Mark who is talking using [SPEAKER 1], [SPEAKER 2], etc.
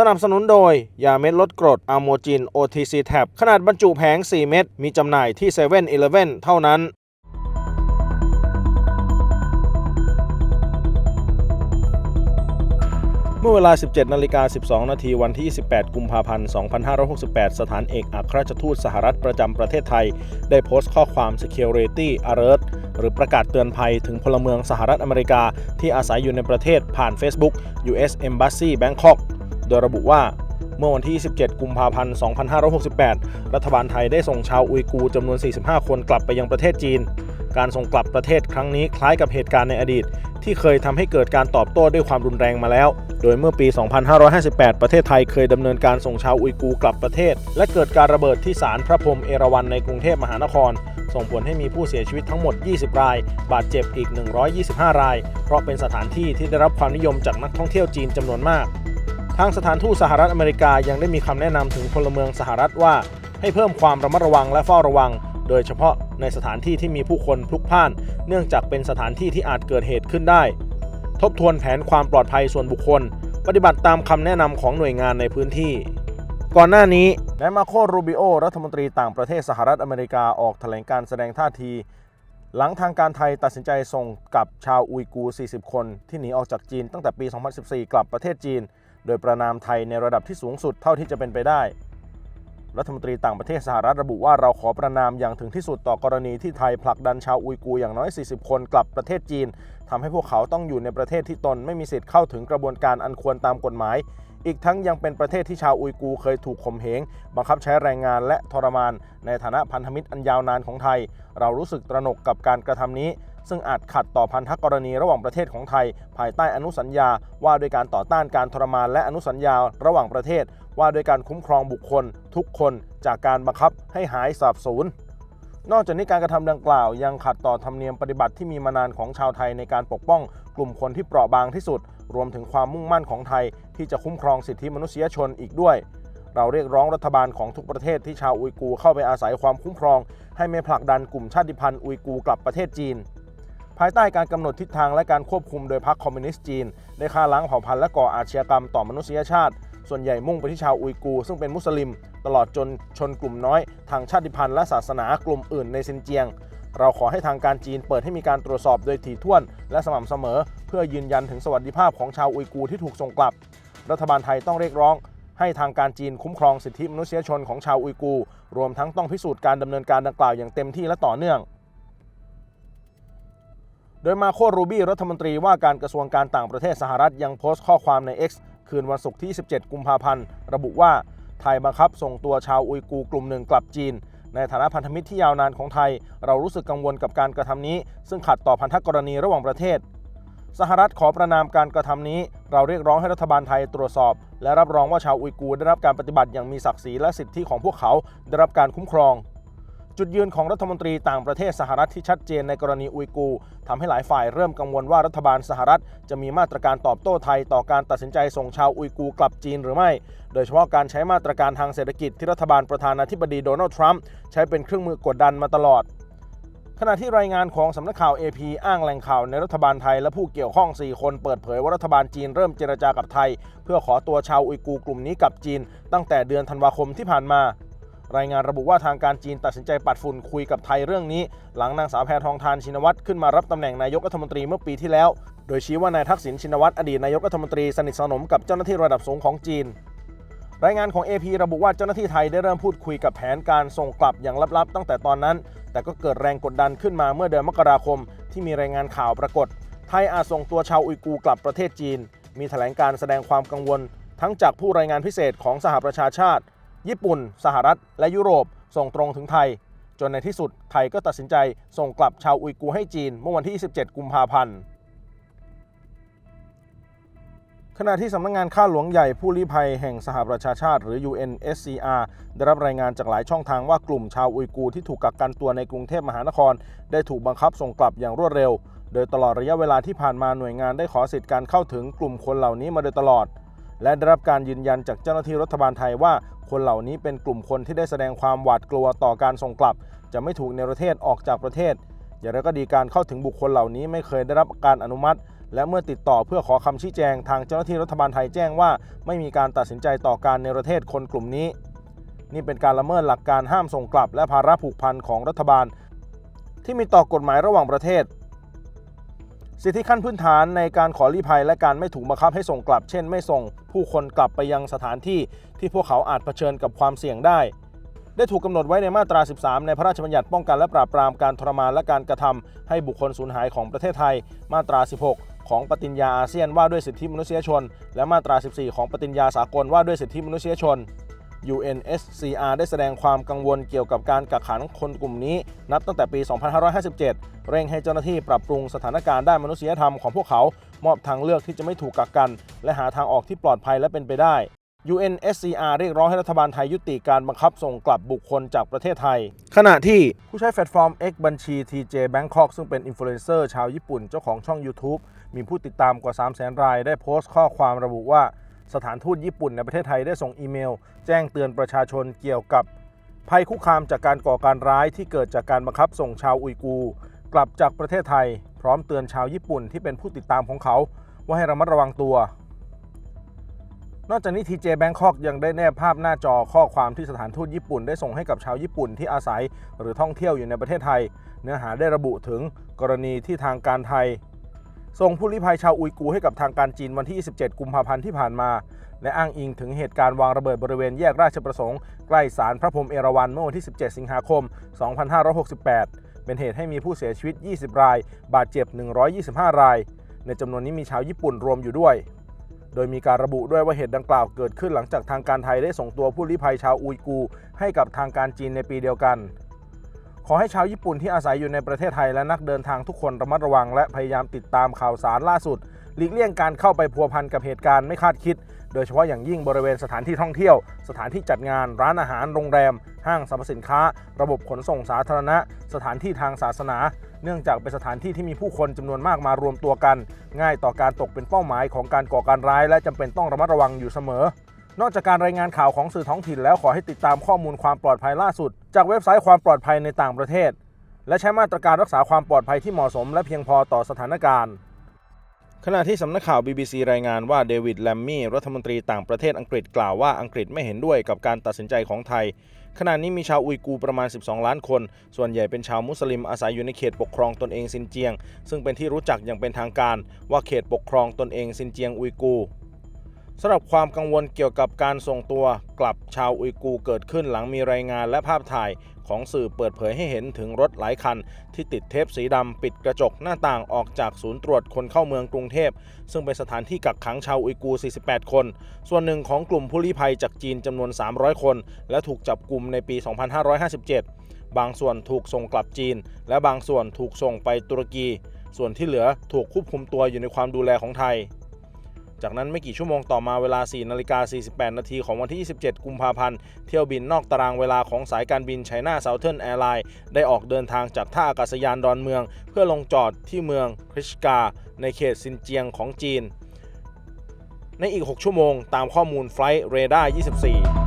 [SPEAKER 1] สนับสนุนโดย ยาเม็ดลดกรดอะโมจิน OTC Tab ขนาดบรรจุแผง 4 เม็ด มีจำหน่ายที่7 e เ e ่ e อเท่านั้น เมื่อเวลา 17 นาฬิกา 12 นาทีวันที่ 28 กุมภาพันธ์ 2568 สถานเอกอัครราชทูตสหรัฐประจำประเทศไทย ได้โพสต์ข้อความ Security Alert หรือประกาศเตือนภัยถึงพลเมืองสหรัฐอเมริกา ที่อาศัยอยู่ในประเทศผ่าน Facebook US Embassy Bangkok ดยระบุว่าเมื่อวันที่ 17 กุมภาพันธ์ 2568 รัฐบาลไทยได้ส่งชาวอุยกูร์จำนวน 45 คนกลับไปยังประเทศจีน การส่งกลับประเทศครั้งนี้คล้ายกับเหตุการณ์ในอดีต ที่เคยทำให้เกิดการตอบโต้ด้วยความรุนแรงมาแล้ว โดยเมื่อปี 2558 ประเทศไทยเคยดำเนินการส่งชาวอุยกูร์กลับประเทศ และเกิดการระเบิดที่ศาลพระพรหมเอราวัณในกรุงเทพมหานคร ส่งผลให้มีผู้เสียชีวิตทั้งหมด 20 ราย บาดเจ็บอีก 125 ราย เพราะเป็นสถานที่ที่ได้รับความนิยมจากนักท่องเที่ยวจีนจำนวนมาก ทางสถานทูตสหรัฐอเมริกายังได้มีคำแนะนำถึงพลเมืองสหรัฐว่า ให้เพิ่มความระมัดระวังและเฝ้าระวัง โดยเฉพาะในสถานที่ที่มีผู้คนพลุกพล่าน เนื่องจากเป็นสถานที่ที่อาจเกิดเหตุขึ้นได้ ทบทวนแผนความปลอดภัยส่วนบุคคล ปฏิบัติตามคำแนะนำของหน่วยงานในพื้นที่ ก่อนหน้านี้นายมาโครูบิโอรัฐมนตรีต่างประเทศสหรัฐอเมริกาออกแถลงการแสดงท่าที หลังทางการไทยตัดสินใจส่งกลับชาวอุยกูร์40 คน ที่หนีออกจากจีนตั้งแต่ปี 2014 กลับประเทศจีน โดยประนามไทยในระดับที่สูงสุดเท่าที่จะเป็นไปได้ รัฐมนตรีต่างประเทศสหรัฐระบุว่าเราขอประนามอย่างถึงที่สุดต่อกรณีที่ไทยผลักดันชาวอุยกูร์อย่างน้อย 40 คนกลับประเทศจีนทำให้พวกเขาต้องอยู่ในประเทศที่ตนไม่มีสิทธิ์เข้าถึงกระบวนการอันควรตามกฎหมาย อีกทั้งยังเป็นประเทศที่ชาวอุยกูร์เคยถูกข่มเหงบังคับใช้แรงงานและทรมาน ในฐานะพันธมิตรอันยาวนานของไทย เรารู้สึกตระหนกกับการกระทำนี้ ซึ่งอาจขัดต่อพันธกรณีระหว่างประเทศของไทย ภายใต้อนุสัญญาว่าด้วยการต่อต้านการทรมานและอนุสัญญาระหว่างประเทศ ว่าด้วยการคุ้มครองบุคคล ทุกคนจากการบังคับให้หายสาบสูญนอกจากนี้การกระทำดังกล่าวยังขัดต่อธรรมเนียมปฏิบัติที่มีมานานของชาวไทยในการปกป้อง กลุ่มคนที่เปราะบางที่สุด รวมถึงความมุ่งมั่นของไทย ที่จะคุ้มครองสิทธิมนุษยชนอีกด้วย เราเรียกร้องรัฐบาลของทุกประเทศที่ชาวอุยกูร์เข้าไปอาศัยความคุ้มครอง ให้ไม่ผลักดันกลุ่มชาติพันธุ์อุยกูร์กลับประเทศจีนายใต้การกำหนดทิศทางและการควบคุมโดยพรรคคอมมิวนิสต์จีน ได้ฆ่าล้างเผ่าพันธุ์และก่ออาชญากรรมต่อมนุษยชาติ ส่วนใหญ่มุ่งไปที่ชาวอุยกูร์ซึ่งเป็นมุสลิม ตลอดจนชนกลุ่มน้อย ทางชาติพันธุ์และศาสนากลุ่มอื่นในซินเจียง เราขอให้ทางการจีนเปิดให้มีการตรวจสอบโดยถี่ถ้วน และสม่ำเสมอ เพื่อยืนยันถึงสวัสดิภาพของชาวอุยกูร์ที่ถูกส่งกลับ รัฐบาลไทยต้องเรียกร้องให้ทางการจีนคุ้มครองสิทธิมนุษยชนของชาวอุยกูร์รวมทั้งต้องพิสูจน์การดำเนินการดังกล่าวอย่างเต็มที่และต่อเนื่อง โดยมาโครูบี้รัฐมนตรีว่าการกระทรวงการต่างประเทศสหรัฐยังโพสต์ข้อความใน X คืนวันศุกร์ที่ 17 กุมภาพันธ์ ระบุว่าไทยบังคับส่งตัวชาวอุยกูร์กลุ่มหนึ่งกลับจีน ในฐานะพันธมิตรที่ยาวนานของไทย เรารู้สึกกังวลกับการกระทำนี้ ซึ่งขัดต่อพันธกรณีระหว่างประเทศ สหรัฐขอประนามการกระทำนี้ เราเรียกร้องให้รัฐบาลไทยตรวจสอบ และรับรองว่าชาวอุยกูร์ได้รับการปฏิบัติอย่างมีศักดิ์ศรีและสิทธิของพวกเขาได้รับการคุ้มครอง จุดยืนของรัฐมนตรีต่างประเทศสหรัฐที่ชัดเจนในกรณีอุยกูร์ทำให้หลายฝ่ายเริ่มกังวลว่ารัฐบาลสหรัฐ จะมีมาตรการตอบโต้ไทยต่อการตัดสินใจส่งชาวอุยกูกลับจีนหรือไม่ โดยเฉพาะการใช้มาตรการทางเศรษฐกิจที่รัฐบาลประธานาธิบดีโดนัลด์ทรัมป์ใช้เป็นเครื่องมือกดดันมาตลอดขณะที่รายงานของสำนักข่าว AP อ้างแหล่งข่าวในรัฐบาลไทยและผู้เกี่ยวข้อง 4 คนเปิดเผยว่ารัฐบาลจีนเริ่มเจรจากับไทย เพื่อขอตัวชาวอุยกูกลุ่มนี้กลับจีน ตั้งแต่เดือนธันวาคมที่ผ่านมา รายงานระบุว่าทางการจีนตัดสินใจปัดฝุ่นคุยกับไทยเรื่องนี้ หลังนางสาวแพทองทานชินวัตรขึ้นมารับตำแหน่งนายกรัฐมนตรีเมื่อปีที่แล้ว โดยชี้ว่านายทักษิณชินวัตรอดีตนายกรัฐมนตรีสนิทสนมกับเจ้าหน้าที่ระดับสูงของจีน รายงานของ AP ระบุว่าเจ้าหน้าที่ไทยได้เริ่มพูดคุยกับแผนการส่งกลับอย่างลับๆ ตั้งแต่ตอนนั้น แต่ก็เกิดแรงกดดันขึ้นมาเมื่อเดือนมกราคม ที่มีรายงานข่าวปรากฏ ไทยอาจส่งตัวชาวอุยกูร์กลับประเทศจีน มีแถลงการแสดงความกังวล ทั้งจากผู้รายงานพิเศษของสหประชาชาติ ญี่ปุ่น สหรัฐ และยุโรป ส่งตรงถึงไทย จนในที่สุดไทยก็ตัดสินใจส่งกลับชาวอุยกูร์ให้จีนเมื่อวันที่ 27 กุมภาพันธ์ขณะที่สำนักงงานข้าหลวงใหญ่ผู้ลี้ภัยแห่งสหประชาชาติ หรือ UNSCR ได้รับรายงานจากหลายช่องทางว่ากลุ่มชาวอุยกูร์ที่ถูกกักกันตัวในกรุงเทพมหานคร ได้ถูกบังคับส่งกลับอย่างรวดเร็ว โดยตลอดระยะเวลาที่ผ่านมาหน่วยงานได้ขอสิทธิการเข้าถึงกลุ่มคนเหล่านี้มาโดยตลอด และได้รับการยืนยันจากเจ้าหน้าที่รัฐบาลไทยว่า คนเหล่านี้เป็นกลุ่มคนที่ได้แสดงความหวาดกลัวต่อการส่งกลับ จะไม่ถูกในประเทศออกจากประเทศ อย่างไรก็ดีการเข้าถึงบุคคลเหล่านี้ไม่เคยได้รับการอนุมัติ และเมื่อติดต่อเพื่อขอคำชี้แจงทางเจ้าหน้าที่รัฐบาลไทยแจ้งว่า ไม่มีการตัดสินใจต่อการในประเทศคนกลุ่มนี้ นี่เป็นการละเมิดหลักการห้ามส่งกลับ และภาระผูกพันของรัฐบาล ที่มีต่อกฎหมายระหว่างประเทศ สิทธิขั้นพื้นฐานในการขอลี้ภัยและการไม่ถูกบังคับให้ส่งกลับ เช่น ไม่ส่งผู้คนกลับไปยังสถานที่ที่พวกเขาอาจเผชิญกับความเสี่ยงได้ ได้ถูกกำหนดไว้ในมาตรา 13 ในพระราชบัญญัติป้องกันและปราบปรามการทรมานและการกระทำให้บุคคลสูญหายของประเทศไทย มาตรา 16ของปฏิญญาอาเซียนว่าด้วยสิทธิมนุษยชน และมาตรา 14 ของปฏิญญาสากลว่าด้วยสิทธิมนุษยชน UNSCR ได้แสดงความกังวลเกี่ยวกับการกักขังคนกลุ่มนี้ นับตั้งแต่ปี 2557 เร่งให้เจ้าหน้าที่ปรับปรุงสถานการณ์ด้านมนุษยธรรมของพวกเขา มอบทางเลือกที่จะไม่ถูกกักกัน และหาทางออกที่ปลอดภัยและเป็นไปได้ UNSCR เรียกร้องให้รัฐบาลไทยยุติการบังคับส่งกลับบุคคลจากประเทศไทย ขณะที่ผู้ใช้แพลตฟอร์ม X บัญชี TJ Bangkok ซึ่งเป็นอินฟลูเอนเซอร์ชาวญี่ปุ่นเจ้าของช่อง YouTube มีผู้ติดตามกว่า 3 0 0 0 0 0 ราย ได้โพสต์ข้อความระบุว่า สถานทูตญี่ปุ่นในประเทศไทยได้ส่งอีเมล แจ้งเตือนประชาชนเกี่ยวกับ ภัยคุกคามจากการก่อการร้ายที่เกิดจากการบังคับส่งชาวอุยกูร์กลับจากประเทศไทย พร้อมเตือนชาวญี่ปุ่นที่เป็นผู้ติดตามของเขา ว่าให้ระมัดระวังตัว นอกจากนี้ทีเจแบงคอกยังได้แนบภาพหน้าจอข้อความที่สถานทูตญี่ปุ่นได้ส่งให้กับชาวญี่ปุ่นที่อาศัย หรือท่องเที่ยวอยู่ในประเทศไทย เนื้อหาได้ระบุถึงกรณีที่ทางการไทย ส่งผู้ลี้ภัยชาวอุยกูร์ให้กับทางการจีนวันที่ 27 กุมภาพันธ์ที่ผ่านมา และอ้างอิงถึงเหตุการณ์วางระเบิดบริเวณแยกราชประสงค์ใกล้ศาลพระพรหมเอราวัณเมื่อวันที่ 17 สิงหาคม 2568 เป็นเหตุให้มีผู้เสียชีวิต 20 ราย บาดเจ็บ 125 ราย ในจำนวนนี้มีชาวญี่ปุ่นรวมอยู่ด้วยโดยมีการระบุด้วยว่าเหตุดังกล่าวเกิดขึ้นหลังจากทางการไทยได้ส่งตัวผู้ลี้ภัยชาวอุยกูร์ให้กับทางการจีนในปีเดียวกัน ขอให้ชาวญี่ปุ่นที่อาศัยอยู่ในประเทศไทยและนักเดินทางทุกคนระมัดระวัง และพยายามติดตามข่าวสารล่าสุด หลีกเลี่ยงการเข้าไปพัวพันกับเหตุการณ์ไม่คาดคิด โดยเฉพาะอย่างยิ่งบริเวณสถานที่ท่องเที่ยว สถานที่จัดงาน ร้านอาหาร โรงแรม ห้างสรรพสินค้า ระบบขนส่งสาธารณะ สถานที่ทางศาสนา เนื่องจากเป็นสถานที่ที่มีผู้คนจำนวนมากมารวมตัวกัน ง่ายต่อการตกเป็นเป้าหมายของการก่อการร้าย และจำเป็นต้องระมัดระวังอยู่เสมอ นอกจากการรายงานข่าวของสื่อท้องถิ่นแล้วขอให้ติดตามข้อมูลความปลอดภัยล่าสุด จากเว็บไซต์ความปลอดภัยในต่างประเทศ และใช้มาตรการรักษาความปลอดภัยที่เหมาะสมและเพียงพอต่อสถานการณ์ ขณะที่สำนักข่าว BBC รายงานว่าเดวิดแลมมี่รัฐมนตรีต่างประเทศอังกฤษกล่าวว่าอังกฤษไม่เห็นด้วยกับการตัดสินใจของไทย ขณะนี้มีชาวอุยกูร์ประมาณ 12 ล้านคน ส่วนใหญ่เป็นชาวมุสลิมอาศัยอยู่ในเขตปกครองตนเองซินเจียง ซึ่งเป็นที่รู้จักอย่างเป็นทางการว่าเขตปกครองตนเองซินเจียงอุยกูร์ สำหรับความกังวลเกี่ยวกับการส่งตัวกลับชาวอุยกูร์เกิดขึ้นหลังมีรายงานและภาพถ่ายของสื่อเปิดเผยให้เห็นถึงรถหลายคัน ที่ติดเทปสีดำปิดกระจกหน้าต่างออกจากศูนย์ตรวจคนเข้าเมืองกรุงเทพ ซึ่งเป็นสถานที่กักขังชาวอุยกูร์48 คน ส่วนหนึ่งของกลุ่มผู้ลี้ภัยจากจีนจำนวน 300 คน และถูกจับกลุ่มในปี 2557 บางส่วนถูกส่งกลับจีน และบางส่วนถูกส่งไปตุรกี ส่วนที่เหลือถูกควบคุมตัวอยู่ในความดูแลของไทย จากนั้นไม่กี่ชั่วโมงต่อมาเวลา 4 นาฬิกา 48 นาทีของวันที่ 27 กุมภาพันธ์ เที่ยวบินนอกตารางเวลาของสายการบินไชน่าเซาเทิร์นแอร์ไลน์ได้ออกเดินทางจากท่าอากาศยานดอนเมือง เพื่อลงจอดที่เมืองคริชกา ในเขตซินเจียงของจีน ในอีก 6 ชั่วโมง ตามข้อมูลไฟล์เรดาร์24